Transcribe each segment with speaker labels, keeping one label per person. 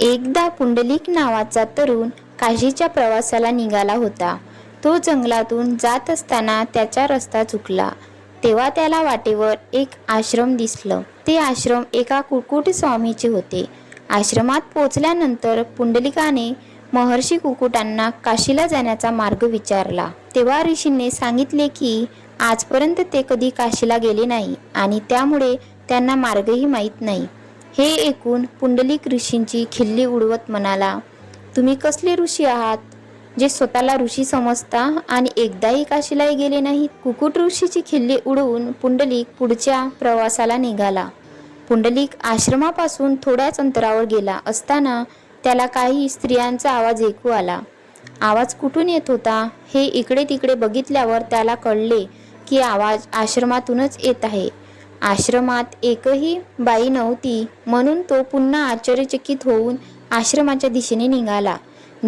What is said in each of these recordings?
Speaker 1: एकदा पुंडलिक नावाचा तरुण काशीच्या प्रवासाला निघाला होता. तो जंगलातून जात असताना त्याचा रस्ता चुकला. तेव्हा त्याला वाटेवर एक आश्रम दिसलं. ते आश्रम एका कुकुट स्वामीचे होते. आश्रमात पोचल्यानंतर पुंडलिकाने महर्षी कुकुटांना काशीला जाण्याचा मार्ग विचारला. तेव्हा ऋषींनी सांगितले की आजपर्यंत ते कधी काशीला गेले नाही आणि त्यामुळे त्यांना मार्गही माहीत नाही. हे ऐकून पुंडलिक ऋषींची खिल्ली उडवत म्हणाला तुम्ही कसले ऋषी आहात जे स्वतःला ऋषी समजता आणि एकदाही काशीलाही गेले नाहीत? कुकुट ऋषीची खिल्ली उडवून पुंडलिक पुढच्या प्रवासाला निघाला. पुंडलिक आश्रमापासून थोड्याच अंतरावर गेला असताना त्याला काही स्त्रियांचा आवाज ऐकू आला. आवाज कुठून येत होता? हे इकडे तिकडे बघितल्यावर त्याला कळले की आवाज आश्रमातूनच येत आहे. आश्रमात एकही बाई नव्हती म्हणून तो पुन्हा आश्चर्यचकित होऊन आश्रमाच्या दिशेने निघाला.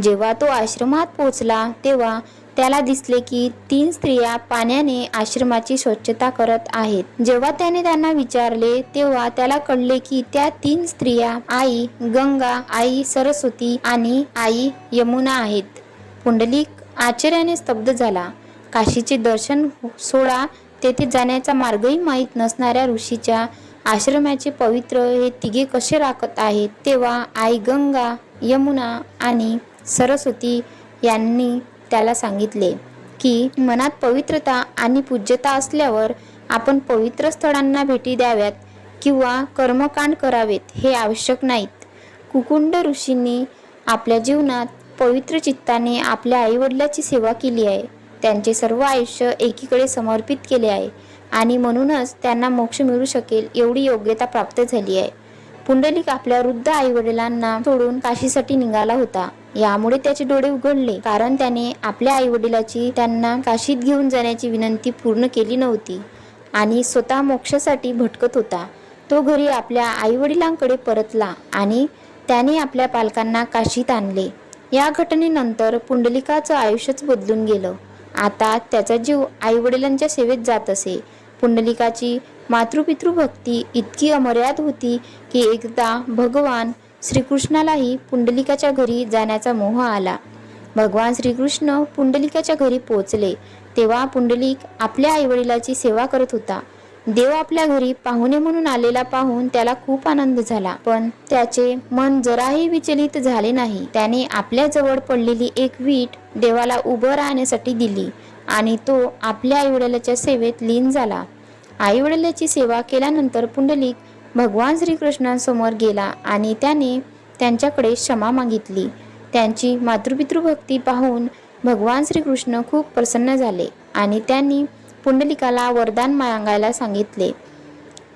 Speaker 1: जेव्हा तो आश्रमात पोचला तेव्हा त्याला दिसले की तीन स्त्रिया पाण्याने आश्रमाची स्वच्छता करत आहेत. जेव्हा त्याने त्यांना विचारले तेव्हा त्याला कळले की त्या तीन स्त्रिया आई गंगा आई सरस्वती आणि आई यमुना आहेत. पुंडलिक आश्चर्याने स्तब्ध झाला. काशीचे दर्शन सोडा तेथे जाण्याचा मार्गही माहीत नसणाऱ्या ऋषीच्या आश्रमाचे पवित्र हे तिघे कसे राखत आहेत तेव्हा आई गंगा यमुना आणि सरस्वती यांनी त्याला सांगितले की मनात पवित्रता आणि पूज्यता असल्यावर आपण पवित्र स्थळांना भेटी द्याव्यात किंवा कर्मकांड करावेत हे आवश्यक नाहीत. कुकुंड ऋषींनी आपल्या जीवनात पवित्र चित्ताने आपल्या आईवडिलाची सेवा केली आहे. त्यांचे सर्व आयुष्य एकीकडे समर्पित केले आहे. आणि म्हणूनच त्यांना मोक्ष मिळू शकेल एवढी योग्यता प्राप्त झाली आहे. पुंडलिक आपल्या वृद्ध आईवडिलांना सोडून काशीसाठी निघाला होता. यामुळे त्याचे डोळे उघडले. कारण त्याने आपल्या आईवडिलाची त्यांना काशीत घेऊन जाण्याची विनंती पूर्ण केली नव्हती. आणि स्वतः मोक्षासाठी भटकत होता. तो घरी आपल्या आईवडिलांकडे परतला आणि त्याने आपल्या पालकांना काशीत आणले. या घटनेनंतर पुंडलिकाचं आयुष्यच बदलून गेलं. आता त्याचा जीव आईवडिलांच्या सेवेत जात असे. पुंडलिकाची मातृपितृ भक्ती इतकी अमर्याद होती की एकदा भगवान श्रीकृष्णालाही पुंडलिकाच्या घरी जाण्याचा मोह आला. भगवान श्रीकृष्ण पुंडलिकाच्या घरी पोचले तेव्हा पुंडलिक आपल्या आईवडिलाची सेवा करत होता. देव आपल्या घरी पाहुणे म्हणून आलेला पाहून त्याला खूप आनंद झाला. पण त्याचे मन जराही विचलित झाले नाही. त्याने आपल्या जवळ पडलेली एक वीट देवाला उभं राहण्यासाठी दिली आणि तो आपल्या आईवडिलाच्या सेवेत लीन झाला. आईवडिलाची सेवा केल्यानंतर पुंडलिक भगवान श्रीकृष्णांसमोर गेला आणि त्याने त्यांच्याकडे क्षमा मागितली. त्यांची मातृपितृ भक्ती पाहून भगवान श्रीकृष्ण खूप प्रसन्न झाले आणि त्यांनी पुंडलिकाला वरदान मागायला सांगितले.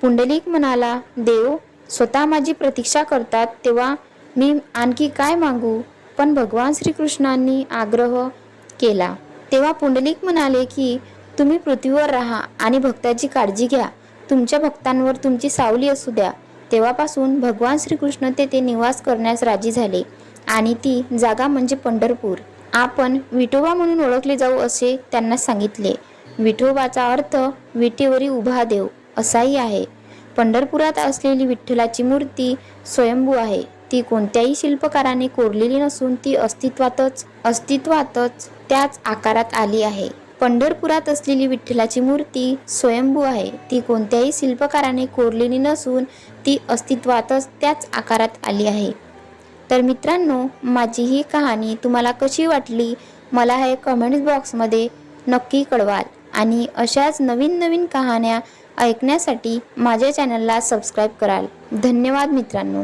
Speaker 1: पुंडलिक म्हणाला देव स्वतः माझी प्रतीक्षा करतात तेव्हा मी आणखी काय मागू पण भगवान श्रीकृष्णांनी आग्रह केला. तेव्हा पुंडलिक म्हणाले की तुम्ही पृथ्वीवर राहा आणि भक्ताची काळजी घ्या. तुमच्या भक्तांवर तुमची सावली असू द्या तेव्हापासून भगवान श्रीकृष्ण तेथे निवास करण्यास राजी झाले आणि ती जागा म्हणजे पंढरपूर. आपण विठोबा म्हणून ओळखले जाऊ असे त्यांना सांगितले. विठोबाचा अर्थ विटेवरी उभा देव असाही आहे. पंढरपुरात असलेली विठ्ठलाची मूर्ती स्वयंभू आहे. ती कोणत्याही शिल्पकाराने कोरलेली नसून ती अस्तित्वातच अस्तित्वातच त्याच आकारात आली आहे. पंढरपुरात असलेली विठ्ठलाची मूर्ती स्वयंभू आहे. ती कोणत्याही शिल्पकाराने कोरलेली नसून ती अस्तित्वातच त्याच आकारात आली आहे. तर मित्रांनो माझी ही कहाणी तुम्हाला कशी वाटली? मला हे कमेंट्स बॉक्समध्ये नक्की कळवाल. आणि अशाच नवीन नवीन कहाण्या ऐकण्यासाठी माझ्या चॅनलला सबस्क्राईब कराल. धन्यवाद मित्रांनो.